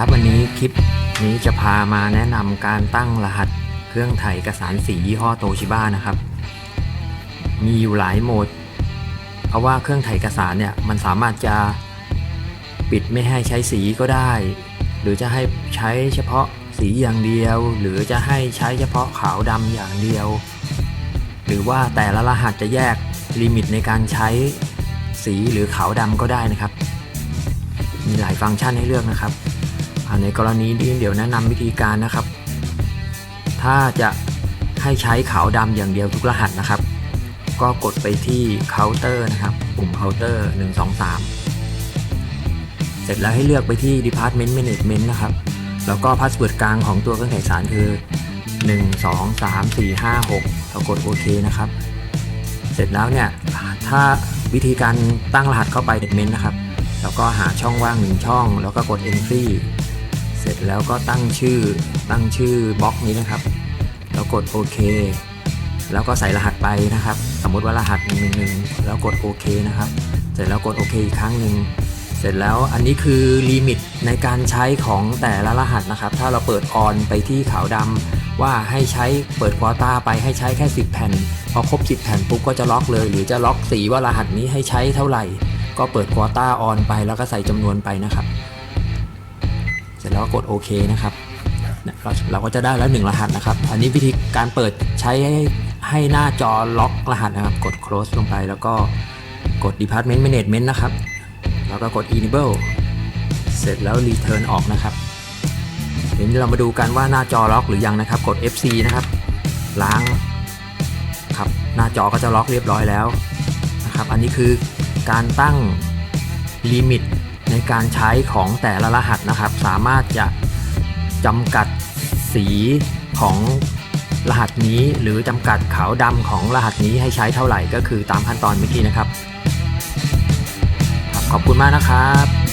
ครับวันนี้คลิปนี้จะพามาแนะนำการตั้งรหัสเครื่องถ่ายเอกสารสียี่ห้อโตชิบ้านะครับ มีอยู่หลายโหมด เพราะว่าเครื่องถ่ายเอกสารเนี่ยมันสามารถจะปิดไม่ให้ใช้สีก็ได้ หรือจะให้ใช้เฉพาะสีอย่างเดียว หรือจะให้ใช้เฉพาะขาวดำอย่างเดียว หรือว่าแต่ละรหัสจะแยกลิมิตในการใช้สีหรือขาวดำก็ได้นะครับ มีหลายฟังก์ชันให้เลือกนะครับ ในกรณีนี้เดี๋ยวแนะนำวิธีการนะครับ ถ้าจะให้ใช้ขาวดำอย่างเดียวทุกรหัสนะครับ ก็กดไปที่เคาน์เตอร์นะครับ ปุ่มเคาน์เตอร์ 1 2 3 เสร็จแล้วให้เลือกไปที่ Department Management นะครับ แล้วก็พาสเวิร์ดกลางของตัวเครื่องถ่ายสารคือ 1 2 3 4 5 6เรากดโอเคนะครับ เสร็จแล้วเนี่ยถ้าวิธีการตั้งรหัสเข้าไป Department นะครับ แล้วก็หาช่องว่างหนึ่งช่อง แล้วก็กด entry ร็จแล้วก็ตั้งชื่อตั้งชื่อบล็อกนี้นะครับ แล้วกดโอเคแล้วก็ใส่รหัสไปนะครับ สมมติว่ารหัส1 1 1แล้วกดโอเคนะครับ เสร็จแล้วกดโอเคอีกครั้งหนึ่งเสร็จแล้วอันนี้คือลิมิตในการใช้ของแต่ละรหัสนะครับ ถ้าเราเปิดออนไปที่ขาวดำว่าให้ใช้เปิดควอต้าไปให้ใช้แค่ 10 แผ่น พอครบ 10 แผ่นปุ๊บก็จะล็อกเลย หรือจะล็อกสีว่ารหัสนี้ให้ใช้เท่าไหร่ ก็เปิดควอต้าออนไปแล้วก็ใส่จำนวนไปนะครับ ร็จแล้วก็กดโอเคนะครับเราเราก็จะได้แล้วหนึ่งรหัสนะครับ อันนี้วิธีการเปิดใช้ให้ให้หน้าจอล็อกรหัสนะครับ กด close ลงไปแล้วก็กด department management นะครับ แล้วก็กด enable เสร็จแล้ว return ออกนะครับเดี๋ยวเรามาดูกันว่าหน้าจอล็อกหรือยังนะครับ กด FC นะครับ ล้างครับ หน้าจอก็จะล็อกเรียบร้อยแล้วนะครับ อันนี้คือการตั้งลิมิต ในการใช้ของแต่ละรหัสนะครับ สามารถจะจำกัดสีของรหัสนี้ หรือจำกัดขาวดำของรหัสนี้ให้ใช้เท่าไหร่ก็คือตามขั้นตอนเมื่อกี้นะครับครับขอบคุณมากนะครับ